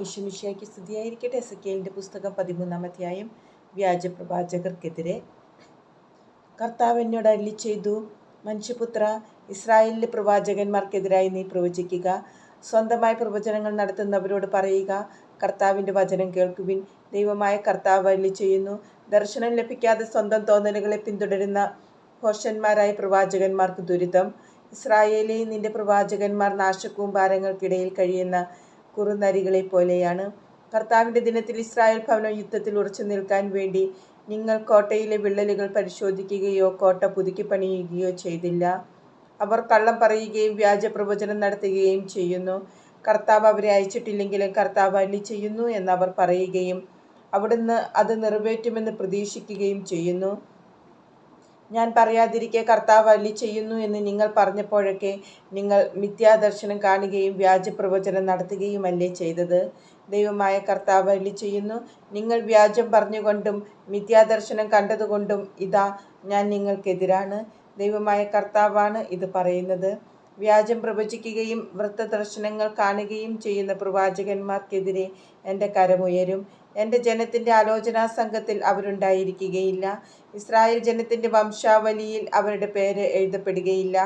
യേശുമിശിയാക്കി സ്തുതിയായിരിക്കട്ടെ. എസക്കേലിന്റെ പുസ്തകം പതിമൂന്നാം അധ്യായം വ്യാജപ്രവാചകർക്കെതിരെ കർത്താവ് എന്നോട് അല്ലി ചെയ്തു മനുഷ്യപുത്ര ഇസ്രായേലിലെ പ്രവാചകന്മാർക്കെതിരായി നീ പ്രവചിക്കുക. സ്വന്തമായി പ്രവചനങ്ങൾ നടത്തുന്നവരോട് പറയുക. കർത്താവിന്റെ വചനം കേൾക്കുവിൻ. ദൈവമായ കർത്താവ് അല്ലി ചെയ്യുന്നു ദർശനം ലഭിക്കാതെ സ്വന്തം തോന്നലുകളെ പിന്തുടരുന്ന ഭോഷന്മാരായ പ്രവാചകന്മാർക്ക് ദുരിതം. ഇസ്രായേലിൽ നിന്റെ പ്രവാചകന്മാർ നാശക്കൂമ്പാരങ്ങൾക്കിടയിൽ കഴിയുന്ന കുറുനരികളെ പോലെയാണ് കർത്താവിന്റെ ദിനത്തിൽ ഇസ്രായേൽ ഭവനം യുദ്ധത്തിൽ ഉറച്ചു നിൽക്കാൻ വേണ്ടി നിങ്ങൾ കോട്ടയിലെ വിള്ളലുകൾ പരിശോധിക്കുകയോ കോട്ട പുതുക്കി പണിയുകയോ ചെയ്തില്ല. അവർ കള്ളം പറയുകയും വ്യാജ പ്രവചനം നടത്തുകയും ചെയ്യുന്നു. കർത്താവ് അവരെ അയച്ചിട്ടില്ലെങ്കിലും കർത്താവ് അല്ലി ചെയ്യുന്നു എന്നവർ പറയുകയും അവിടുന്ന് അത് നിറവേറ്റുമെന്ന് പ്രതീക്ഷിക്കുകയും ചെയ്യുന്നു. ഞാൻ പറയാതിരിക്കെ കർത്താവ് അല്ലി ചെയ്യുന്നു എന്ന് നിങ്ങൾ പറഞ്ഞപ്പോഴൊക്കെ നിങ്ങൾ മിഥ്യാദർശനം കാണുകയും വ്യാജപ്രവചനം നടത്തുകയുമല്ലേ ചെയ്തത്? ദൈവമായ കർത്താവ് അല്ലി ചെയ്യുന്നു. നിങ്ങൾ വ്യാജം പറഞ്ഞുകൊണ്ടും മിഥ്യാദർശനം കണ്ടതുകൊണ്ടും ഇതാ ഞാൻ നിങ്ങൾക്കെതിരാണ്. ദൈവമായ കർത്താവാണ് ഇത് പറയുന്നത്. വ്യാജം പ്രവചിക്കുകയും വൃത്തദർശനങ്ങൾ കാണുകയും ചെയ്യുന്ന പ്രവാചകന്മാർക്കെതിരെ എന്റെ കരമുയരും എന്റെ ജനത്തിന്റെ ആലോചനാ സംഘത്തിൽ അവരുണ്ടായിരിക്കുകയില്ല. ഇസ്രായേൽ ജനത്തിന്റെ വംശാവലിയിൽ അവരുടെ പേര് എഴുതപ്പെടുകയില്ല.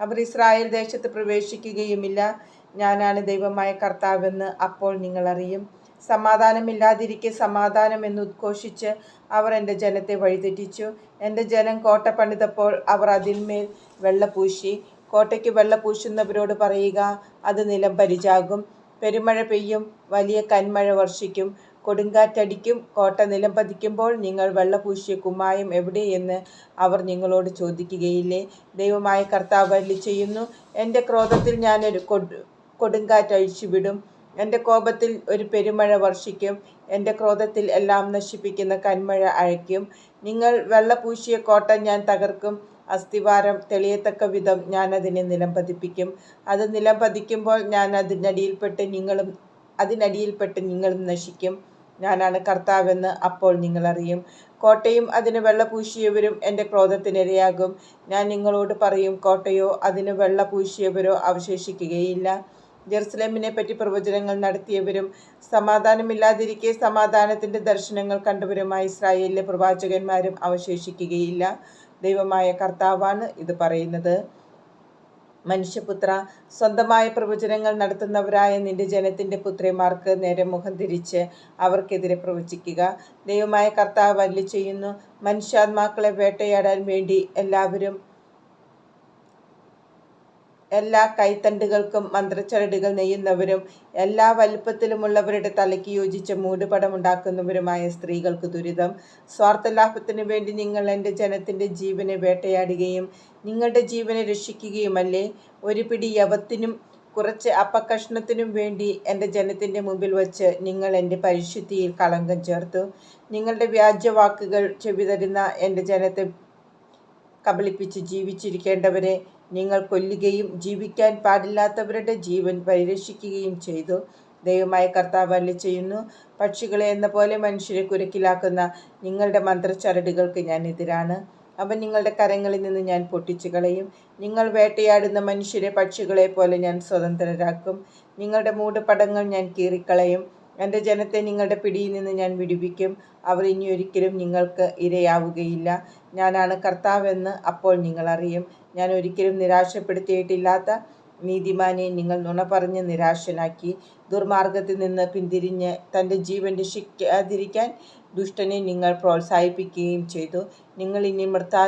അവർ ഇസ്രായേൽ ദേശത്ത് പ്രവേശിക്കുകയുമില്ല. ഞാനാണ് ദൈവമായ കർത്താവെന്ന് അപ്പോൾ നിങ്ങൾ അറിയും. സമാധാനമില്ലാതിരിക്കെ സമാധാനം എന്ന് ഉദ്ഘോഷിച്ച് അവർ എന്റെ ജനത്തെ വഴിതെറ്റിച്ചു. എന്റെ ജനം കോട്ട പണിതപ്പോൾ അവർ അതിന്മേൽ വെള്ളപൂശി കോട്ടയ്ക്ക് വെള്ളപൂശുന്നവരോട് പറയുക അത് നിലം പരിചാകും. പെരുമഴ പെയ്യും. വലിയ കന്മഴ വർഷിക്കും. കൊടുങ്കാറ്റടിക്കും കോട്ട നിലം പതിക്കുമ്പോൾ നിങ്ങൾ വെള്ളപൂശിയ കുമ്മായം എവിടെയെന്ന് അവർ നിങ്ങളോട് ചോദിക്കുകയില്ലേ? ദൈവമായ കർത്താവ് അല്ലി ചെയ്യുന്നു എന്റെ ക്രോധത്തിൽ ഞാനൊരു കൊടു കൊടുങ്കാറ്റ് അഴിച്ചുവിടും. എന്റെ കോപത്തിൽ ഒരു പെരുമഴ വർഷിക്കും. എന്റെ ക്രോധത്തിൽ എല്ലാം നശിപ്പിക്കുന്ന കന്മഴ അഴയ്ക്കും. നിങ്ങൾ വെള്ളപൂശിയ കോട്ട ഞാൻ തകർക്കും. അസ്ഥിവാരം തെളിയത്തക്ക വിധം ഞാൻ അതിനെ നിലം പതിപ്പിക്കും. അത് നിലം പതിക്കുമ്പോൾ ഞാൻ അതിനടിയിൽപ്പെട്ട് നിങ്ങളും അതിനടിയിൽപ്പെട്ട് നിങ്ങളും നശിക്കും. ഞാനാണ് കർത്താവെന്ന് അപ്പോൾ നിങ്ങൾ അറിയും കോട്ടയും അതിന് വെള്ള പൂശിയവരും എന്റെ ക്രോധത്തിനിരയാകും. ഞാൻ നിങ്ങളോട് പറയും കോട്ടയോ അതിന് വെള്ള പൂശിയവരോ അവശേഷിക്കുകയില്ല. ജെറുസലേമിനെ പറ്റി പ്രവചനങ്ങൾ നടത്തിയവരും സമാധാനമില്ലാതിരിക്കെ സമാധാനത്തിന്റെ ദർശനങ്ങൾ കണ്ടവരുമായി ഇസ്രായേലിലെ പ്രവാചകന്മാരും അവശേഷിക്കുകയില്ല. ദൈവമായ കർത്താവാണ് ഇത് പറയുന്നത്. മനുഷ്യപുത്ര സ്വന്തമായ പ്രവചനങ്ങൾ നടത്തുന്നവരായ നിന്റെ ജനത്തിന്റെ പുത്രിമാർക്ക് നേരെ മുഖം തിരിച്ച് അവർക്കെതിരെ പ്രവചിക്കുക. ദൈവമായ കർത്താവ് അല്ലി ചെയ്യുന്നു മനുഷ്യാത്മാക്കളെ വേട്ടയാടാൻ വേണ്ടി എല്ലാവരും എല്ലാ കൈത്തണ്ടുകൾക്കും മന്ത്രച്ചരടുകൾ നെയ്യുന്നവരും എല്ലാ വലുപ്പത്തിലുമുള്ളവരുടെ തലയ്ക്ക് യോജിച്ച മൂടുപടമുണ്ടാക്കുന്നവരുമായ സ്ത്രീകൾക്ക് ദുരിതം. സ്വാർത്ഥലാഭത്തിനു വേണ്ടി നിങ്ങൾ എന്റെ ജനത്തിന്റെ ജീവനെ വേട്ടയാടുകയും നിങ്ങളുടെ ജീവനെ രക്ഷിക്കുകയുമല്ലേ? ഒരു പിടി യവത്തിനും കുറച്ച് അപ്പക്കഷ്ണത്തിനും വേണ്ടി എന്റെ ജനത്തിന്റെ മുമ്പിൽ വച്ച് നിങ്ങൾ എന്റെ പരിശുദ്ധിയിൽ കളങ്കം ചേർത്തു. നിങ്ങളുടെ വ്യാജവാക്കുകൾ ചെവിതരുന്ന എന്റെ ജനത്തെ കബളിപ്പിച്ച് ജീവിച്ചിരിക്കേണ്ടവരെ നിങ്ങൾ കൊല്ലുകയും ജീവിക്കാൻ പാടില്ലാത്തവരുടെ ജീവൻ പരിരക്ഷിക്കുകയും ചെയ്തു. ദൈവമായ കർത്താവ് അല്ലി ചെയ്യുന്നു പക്ഷികളെ എന്ന പോലെ മനുഷ്യരെ കുരക്കിലാക്കുന്ന നിങ്ങളുടെ മന്ത്രച്ചരടുകൾക്ക് ഞാൻ എതിരാണ്. അവൻ നിങ്ങളുടെ കരങ്ങളിൽ നിന്ന് ഞാൻ പൊട്ടിച്ചു കളയും നിങ്ങൾ വേട്ടയാടുന്ന മനുഷ്യരെ പക്ഷികളെ പോലെ ഞാൻ സ്വതന്ത്രരാക്കും. നിങ്ങളുടെ മൂടുപടങ്ങൾ ഞാൻ കീറിക്കളയും. എന്റെ ജനത്തെ നിങ്ങളുടെ പിടിയിൽ നിന്ന് ഞാൻ വിടുവിക്കും. അവർ ഇനി ഒരിക്കലും നിങ്ങൾക്ക് ഇരയാവുകയില്ല. ഞാനാണ് കർത്താവെന്ന് അപ്പോൾ നിങ്ങൾ അറിയും. ഞാൻ ഒരിക്കലും നിരാശപ്പെടുത്തിയിട്ടില്ലാത്ത നീതിമാനെ നിങ്ങൾ നുണ പറഞ്ഞ് നിരാശനാക്കി ദുർമാർഗത്തിൽ നിന്ന് പിന്തിരിഞ്ഞ് തന്റെ ജീവൻ രക്ഷിക്കാതിരിക്കാൻ ദുഷ്ടനെ നിങ്ങൾ പ്രോത്സാഹിപ്പിക്കുകയും ചെയ്തു. നിങ്ങൾ ഇനി മൃത്താ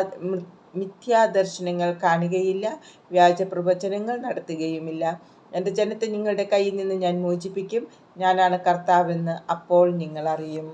മിഥ്യാദർശനങ്ങൾ കാണുകയില്ല വ്യാജ പ്രവചനങ്ങൾ നടത്തുകയുമില്ല. എന്റെ ജനത്തെ നിങ്ങളുടെ കയ്യിൽ നിന്ന് ഞാൻ മോചിപ്പിക്കും. ഞാനാണ് കർത്താവെന്ന് അപ്പോൾ നിങ്ങൾ അറിയും.